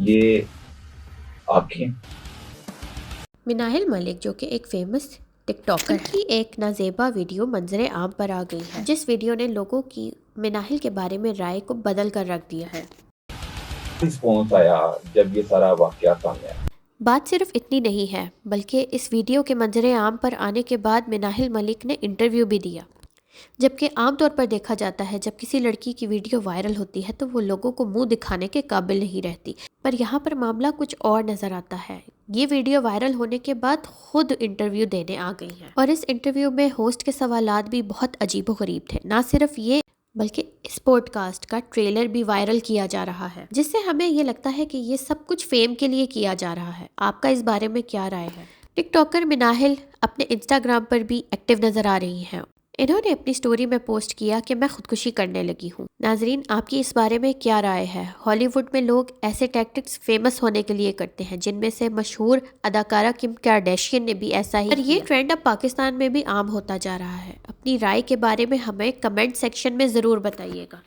ये आँखें। मिनाहिल मलिक जो कि एक फ़ेमस टिकटॉकर की एक नाजेबा वीडियो मंजर आम पर आ गई है जिस वीडियो ने लोगों की मिनाहिल के बारे में राय को बदल कर रख दिया है। रिस्पॉन्स आया जब ये सारा वाक्य सामने आया बात सिर्फ़ इतनी नहीं है बल्कि इस वीडियो के मंजर आम पर आने के बाद मिनाहिल मलिक ने इंटरव्यू भी दिया। जबकि आमतौर पर देखा जाता है जब किसी लड़की की वीडियो वायरल होती है तो वो लोगों को मुँह दिखाने के काबिल नहीं रहती। पर यहाँ पर मामला कुछ और नज़र आता है। ये वीडियो वायरल होने के बाद खुद इंटरव्यू देने आ गई हैं। और इस इंटरव्यू में होस्ट के सवालात भी बहुत अजीब गरीब थे। ना सिर्फ़ ये, बल्कि इस पॉडकास्ट का ट्रेलर भी वायरल किया जा रहा है, जिससे हमें ये लगता है कि ये सब कुछ फेम के लिए किया जा रहा है। आपका इस बारे में क्या राय है? टिकटॉकर मिनाहिल अपने इंस्टाग्राम पर भी एक्टिव नज़र आ रही हैं। इन्होंने अपनी स्टोरी में पोस्ट किया कि मैं खुदकुशी करने लगी हूँ। नाजरीन आपकी इस बारे में क्या राय है? हॉलीवुड में लोग ऐसे टैक्टिक्स फ़ेमस होने के लिए करते हैं जिनमें से मशहूर अदाकारा किम कार्डेशियन ने भी ऐसा ही और ये ट्रेंड अब पाकिस्तान में भी आम होता जा रहा है। अपनी राय के बारे में हमें कमेंट सेक्शन में ज़रूर बताइएगा।